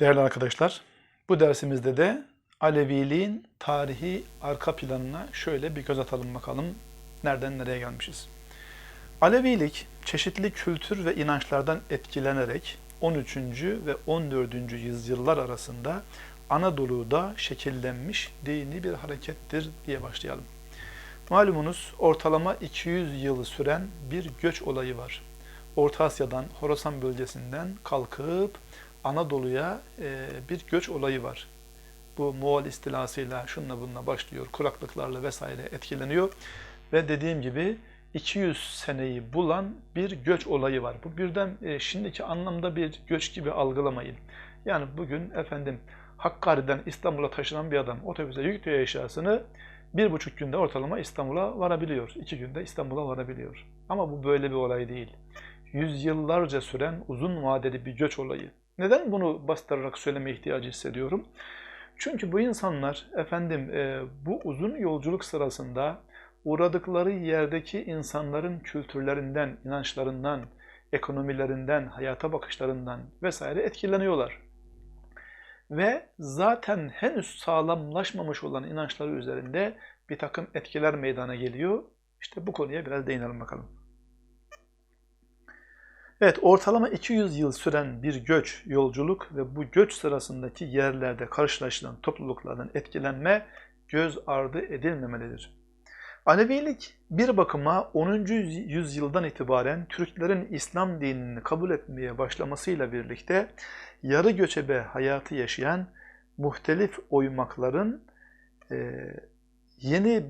Değerli arkadaşlar, bu dersimizde de Aleviliğin tarihi arka planına şöyle bir göz atalım bakalım. Nereden nereye gelmişiz? Alevilik çeşitli kültür ve inançlardan etkilenerek 13. ve 14. yüzyıllar arasında Anadolu'da şekillenmiş dini bir harekettir diye başlayalım. Malumunuz ortalama 200 yılı süren bir göç olayı var. Orta Asya'dan, Horasan bölgesinden kalkıp Anadolu'ya e, bir göç olayı var. Bu Moğol istilasıyla şunla bununla başlıyor, kuraklıklarla vesaire etkileniyor. Ve dediğim gibi 200 seneyi bulan bir göç olayı var. Bu birden e, şimdiki anlamda bir göç gibi algılamayın. Yani bugün efendim Hakkari'den İstanbul'a taşınan bir adam otobüse yüklüyor eşyasını bir buçuk günde ortalama İstanbul'a varabiliyor. iki günde İstanbul'a varabiliyor. Ama bu böyle bir olay değil. Yüzyıllarca süren uzun vadeli bir göç olayı. Neden bunu bastırarak söyleme ihtiyacı hissediyorum? Çünkü bu insanlar efendim e, bu uzun yolculuk sırasında uğradıkları yerdeki insanların kültürlerinden, inançlarından, ekonomilerinden, hayata bakışlarından vesaire etkileniyorlar. Ve zaten henüz sağlamlaşmamış olan inançları üzerinde bir takım etkiler meydana geliyor. İşte bu konuya biraz değinelim bakalım. Evet, ortalama 200 yıl süren bir göç, yolculuk ve bu göç sırasındaki yerlerde karşılaşılan topluluklardan etkilenme göz ardı edilmemelidir. Alevilik bir bakıma 10. yüzyıldan itibaren Türklerin İslam dinini kabul etmeye başlamasıyla birlikte yarı göçebe hayatı yaşayan muhtelif oymakların e, yeni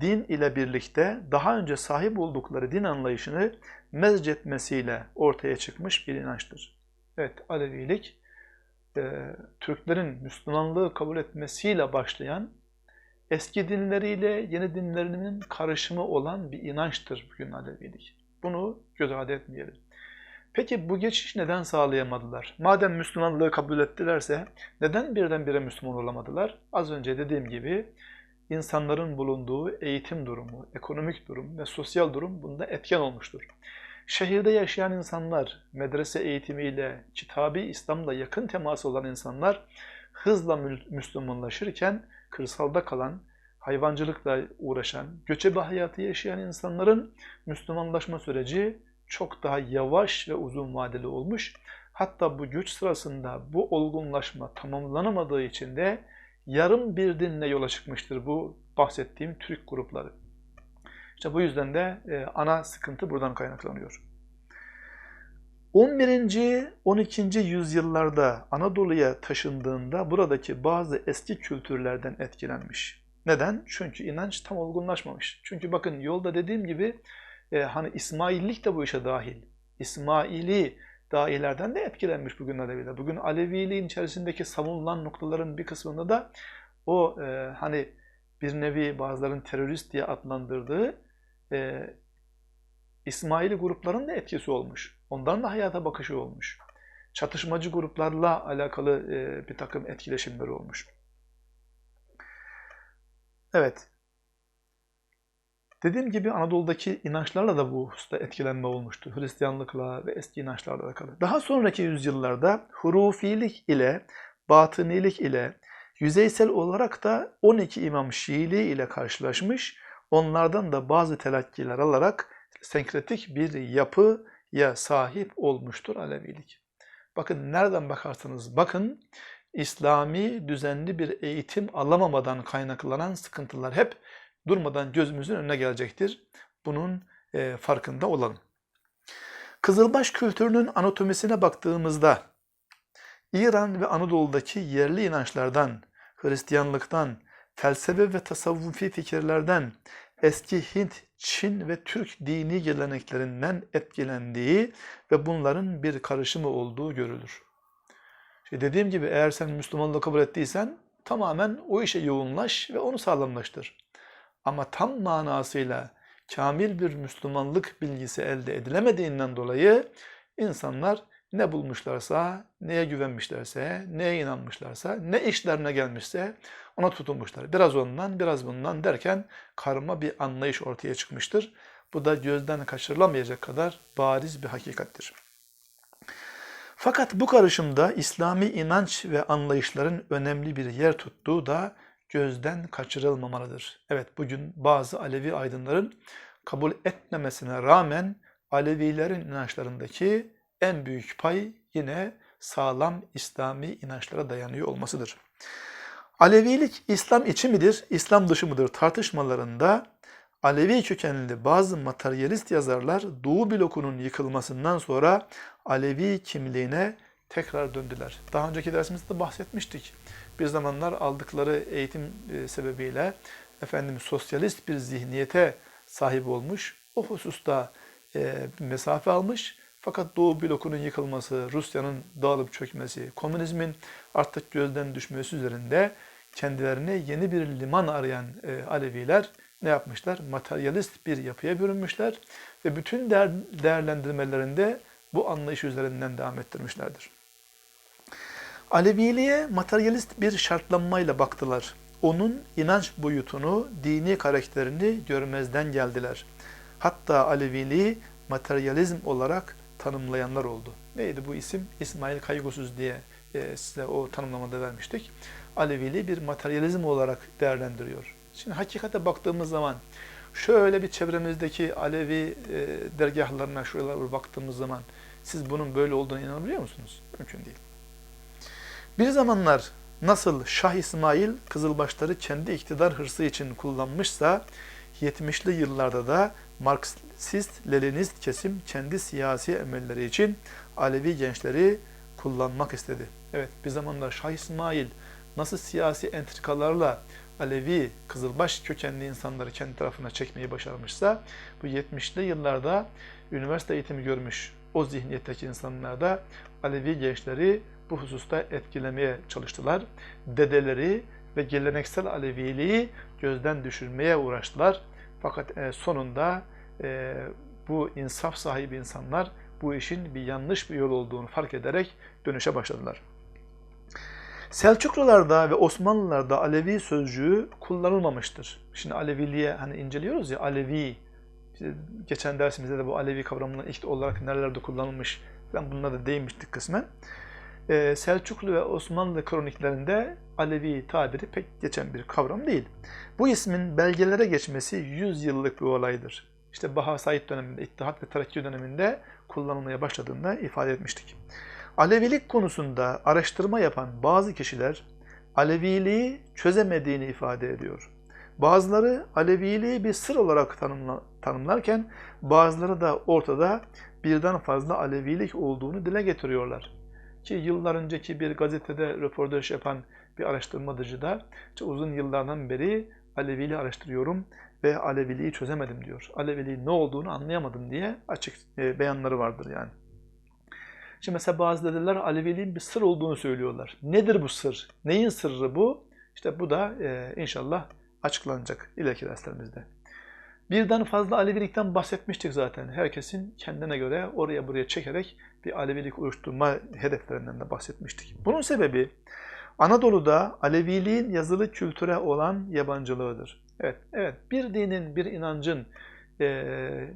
din ile birlikte daha önce sahip oldukları din anlayışını mezcetmesiyle ortaya çıkmış bir inançtır. Evet, Alevilik e, Türklerin Müslümanlığı kabul etmesiyle başlayan eski dinleriyle yeni dinlerinin karışımı olan bir inançtır bugün Alevilik. Bunu göz ardı etmeyelim. Peki bu geçiş neden sağlayamadılar? Madem Müslümanlığı kabul ettilerse neden birdenbire Müslüman olamadılar? Az önce dediğim gibi insanların bulunduğu eğitim durumu, ekonomik durum ve sosyal durum bunda etken olmuştur. Şehirde yaşayan insanlar, medrese eğitimiyle, kitabi İslam'la yakın teması olan insanlar hızla Müslümanlaşırken kırsalda kalan, hayvancılıkla uğraşan, göçebe hayatı yaşayan insanların Müslümanlaşma süreci çok daha yavaş ve uzun vadeli olmuş. Hatta bu göç sırasında bu olgunlaşma tamamlanamadığı için de yarım bir dinle yola çıkmıştır bu bahsettiğim Türk grupları. İşte bu yüzden de e, ana sıkıntı buradan kaynaklanıyor. 11. 12. yüzyıllarda Anadolu'ya taşındığında buradaki bazı eski kültürlerden etkilenmiş. Neden? Çünkü inanç tam olgunlaşmamış. Çünkü bakın yolda dediğim gibi e, hani İsmaillik de bu işe dahil. İsmaili dahilerden de etkilenmiş bugün Aleviler. Bugün Aleviliğin içerisindeki savunulan noktaların bir kısmında da o e, hani bir nevi bazıların terörist diye adlandırdığı e, İsmaili grupların da etkisi olmuş. Onların da hayata bakışı olmuş. Çatışmacı gruplarla alakalı e, bir takım etkileşimleri olmuş. Evet. Dediğim gibi Anadolu'daki inançlarla da bu hususta etkilenme olmuştu. Hristiyanlıkla ve eski inançlarla alakalı. Daha sonraki yüzyıllarda hurufilik ile batınilik ile yüzeysel olarak da 12 İmam Şiiliği ile karşılaşmış, onlardan da bazı telakkiler alarak senkretik bir yapıya sahip olmuştur Alevilik. Bakın nereden bakarsanız bakın, İslami düzenli bir eğitim alamamadan kaynaklanan sıkıntılar hep durmadan gözümüzün önüne gelecektir. Bunun e, farkında olalım. Kızılbaş kültürünün anatomisine baktığımızda İran ve Anadolu'daki yerli inançlardan, Hristiyanlıktan, felsefe ve tasavvufi fikirlerden, eski Hint, Çin ve Türk dini geleneklerinden etkilendiği ve bunların bir karışımı olduğu görülür. İşte dediğim gibi eğer sen Müslümanlığı kabul ettiysen tamamen o işe yoğunlaş ve onu sağlamlaştır. Ama tam manasıyla kamil bir Müslümanlık bilgisi elde edilemediğinden dolayı insanlar ne bulmuşlarsa, neye güvenmişlerse, neye inanmışlarsa, ne işlerine gelmişse ona tutunmuşlar. Biraz ondan, biraz bundan derken karma bir anlayış ortaya çıkmıştır. Bu da gözden kaçırılamayacak kadar bariz bir hakikattir. Fakat bu karışımda İslami inanç ve anlayışların önemli bir yer tuttuğu da gözden kaçırılmamalıdır. Evet bugün bazı Alevi aydınların kabul etmemesine rağmen Alevilerin inançlarındaki en büyük pay yine sağlam İslami inançlara dayanıyor olmasıdır. Alevilik İslam içi midir, İslam dışı mıdır tartışmalarında Alevi kökenli bazı materyalist yazarlar Doğu blokunun yıkılmasından sonra Alevi kimliğine tekrar döndüler. Daha önceki dersimizde bahsetmiştik. Bir zamanlar aldıkları eğitim e, sebebiyle efendim sosyalist bir zihniyete sahip olmuş. O hususta e, mesafe almış. Fakat Doğu blokunun yıkılması, Rusya'nın dağılıp çökmesi, komünizmin artık gözden düşmesi üzerinde kendilerine yeni bir liman arayan e, Aleviler ne yapmışlar? Materyalist bir yapıya bürünmüşler ve bütün değer, değerlendirmelerinde bu anlayış üzerinden devam ettirmişlerdir. Aleviliğe materyalist bir şartlanmayla baktılar. Onun inanç boyutunu, dini karakterini görmezden geldiler. Hatta Aleviliği materyalizm olarak tanımlayanlar oldu. Neydi bu isim? İsmail Kaygusuz diye e, size o tanımlamada vermiştik. Aleviliği bir materyalizm olarak değerlendiriyor. Şimdi hakikate baktığımız zaman şöyle bir çevremizdeki Alevi e, dergahlarına şuralara baktığımız zaman siz bunun böyle olduğunu inanabiliyor musunuz? Mümkün değil. Bir zamanlar nasıl Şah İsmail Kızılbaşları kendi iktidar hırsı için kullanmışsa 70'li yıllarda da Marksist, Leninist kesim kendi siyasi emelleri için Alevi gençleri kullanmak istedi. Evet bir zamanlar Şah İsmail nasıl siyasi entrikalarla Alevi, Kızılbaş kökenli insanları kendi tarafına çekmeyi başarmışsa bu 70'li yıllarda üniversite eğitimi görmüş o zihniyetteki insanlar da Alevi gençleri bu hususta etkilemeye çalıştılar. Dedeleri ve geleneksel Aleviliği gözden düşürmeye uğraştılar. Fakat e, sonunda e, bu insaf sahibi insanlar bu işin bir yanlış bir yol olduğunu fark ederek dönüşe başladılar. Selçuklularda ve Osmanlılarda Alevi sözcüğü kullanılmamıştır. Şimdi Aleviliğe hani inceliyoruz ya Alevi, geçen dersimizde de bu Alevi kavramının ilk olarak nerelerde kullanılmış, ben bunlara da değinmiştik kısmen. Ee, Selçuklu ve Osmanlı kroniklerinde Alevi tabiri pek geçen bir kavram değil. Bu ismin belgelere geçmesi 100 yıllık bir olaydır. İşte Baha Said döneminde, İttihat ve Terakki döneminde kullanılmaya başladığında ifade etmiştik. Alevilik konusunda araştırma yapan bazı kişiler Aleviliği çözemediğini ifade ediyor. Bazıları Aleviliği bir sır olarak tanımla, tanımlarken bazıları da ortada birden fazla Alevilik olduğunu dile getiriyorlar. Ki yıllar önceki bir gazetede röportaj yapan bir araştırmacı da uzun yıllardan beri Aleviliği araştırıyorum ve Aleviliği çözemedim diyor. Aleviliğin ne olduğunu anlayamadım diye açık e, beyanları vardır yani. Şimdi mesela bazı dedeler Aleviliğin bir sır olduğunu söylüyorlar. Nedir bu sır? Neyin sırrı bu? İşte bu da e, inşallah açıklanacak ileriki derslerimizde. Birden fazla Alevilikten bahsetmiştik zaten. Herkesin kendine göre oraya buraya çekerek bir Alevilik oluşturma hedeflerinden de bahsetmiştik. Bunun sebebi Anadolu'da Aleviliğin yazılı kültüre olan yabancılığıdır. Evet, evet bir dinin, bir inancın e,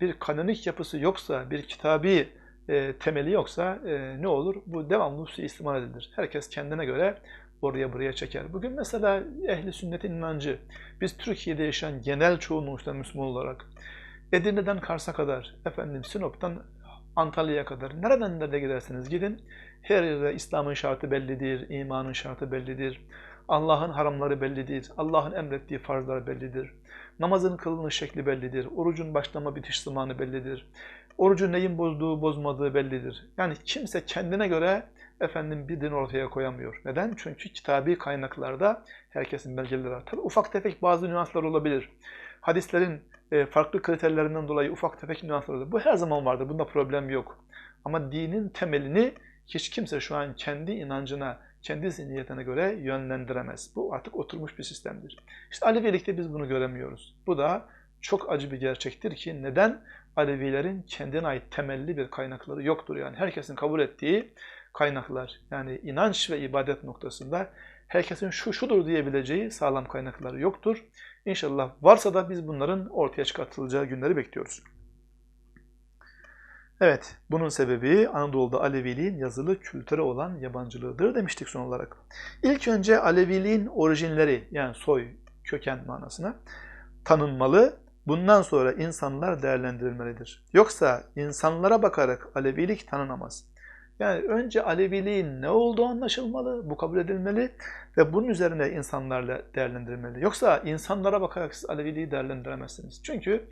bir kanonik yapısı yoksa, bir kitabi e, temeli yoksa e, ne olur? Bu devamlı suistimal edilir. Herkes kendine göre oraya buraya çeker. Bugün mesela ehli sünnetin inancı, biz Türkiye'de yaşayan genel çoğunlukla Müslüman olarak Edirne'den Kars'a kadar, efendim Sinop'tan Antalya'ya kadar, nereden nerede giderseniz gidin, her yerde İslam'ın şartı bellidir, imanın şartı bellidir, Allah'ın haramları bellidir, Allah'ın emrettiği farzlar bellidir, namazın kılınış şekli bellidir, orucun başlama bitiş zamanı bellidir, orucu neyin bozduğu bozmadığı bellidir. Yani kimse kendine göre efendim bir din ortaya koyamıyor. Neden? Çünkü kitabi kaynaklarda herkesin belgeleri var. Tabi ufak tefek bazı nüanslar olabilir. Hadislerin e, farklı kriterlerinden dolayı ufak tefek nüanslar olabilir. Bu her zaman vardır. Bunda problem yok. Ama dinin temelini hiç kimse şu an kendi inancına, kendi zihniyetine göre yönlendiremez. Bu artık oturmuş bir sistemdir. İşte Alevilikte biz bunu göremiyoruz. Bu da çok acı bir gerçektir ki neden? Alevilerin kendine ait temelli bir kaynakları yoktur. Yani herkesin kabul ettiği kaynaklar yani inanç ve ibadet noktasında herkesin şu şudur diyebileceği sağlam kaynakları yoktur. İnşallah varsa da biz bunların ortaya çıkartılacağı günleri bekliyoruz. Evet, bunun sebebi Anadolu'da Aleviliğin yazılı kültüre olan yabancılığıdır demiştik son olarak. İlk önce Aleviliğin orijinleri yani soy, köken manasına tanınmalı. Bundan sonra insanlar değerlendirilmelidir. Yoksa insanlara bakarak Alevilik tanınamaz. Yani önce Aleviliğin ne olduğu anlaşılmalı, bu kabul edilmeli ve bunun üzerine insanlarla değerlendirilmeli. Yoksa insanlara bakarak siz Aleviliği değerlendiremezsiniz. Çünkü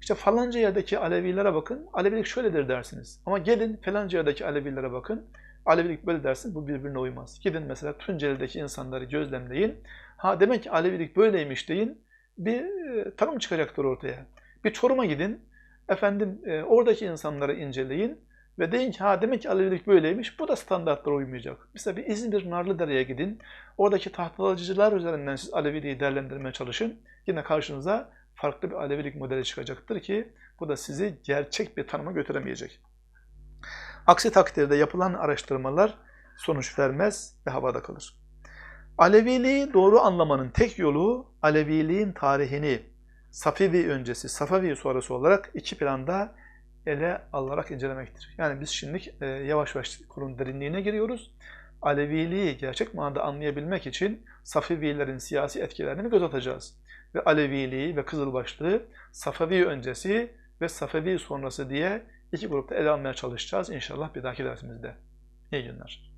işte falanca yerdeki Alevilere bakın, Alevilik şöyledir dersiniz. Ama gelin falanca yerdeki Alevilere bakın, Alevilik böyle dersin, bu birbirine uymaz. Gidin mesela Tunceli'deki insanları gözlemleyin. Ha demek ki Alevilik böyleymiş deyin, bir e, tanım çıkacaktır ortaya. Bir Çorum'a gidin, efendim e, oradaki insanları inceleyin ve deyin ki ha demek ki Alevilik böyleymiş, bu da standartlara uymayacak. Mesela bir İzmir Narlıdere'ye gidin, oradaki tahtalıcılar üzerinden siz Aleviliği değerlendirmeye çalışın. Yine karşınıza farklı bir Alevilik modeli çıkacaktır ki bu da sizi gerçek bir tanıma götüremeyecek. Aksi takdirde yapılan araştırmalar sonuç vermez ve havada kalır. Aleviliği doğru anlamanın tek yolu Aleviliğin tarihini Safevi öncesi, Safavi sonrası olarak iki planda ele alarak incelemektir. Yani biz şimdi e, yavaş yavaş konunun derinliğine giriyoruz. Aleviliği gerçek manada anlayabilmek için Safevilerin siyasi etkilerini göz atacağız. Ve Aleviliği ve Kızılbaşlığı Safevi öncesi ve Safevi sonrası diye iki grupta ele almaya çalışacağız inşallah bir dahaki dersimizde. İyi günler.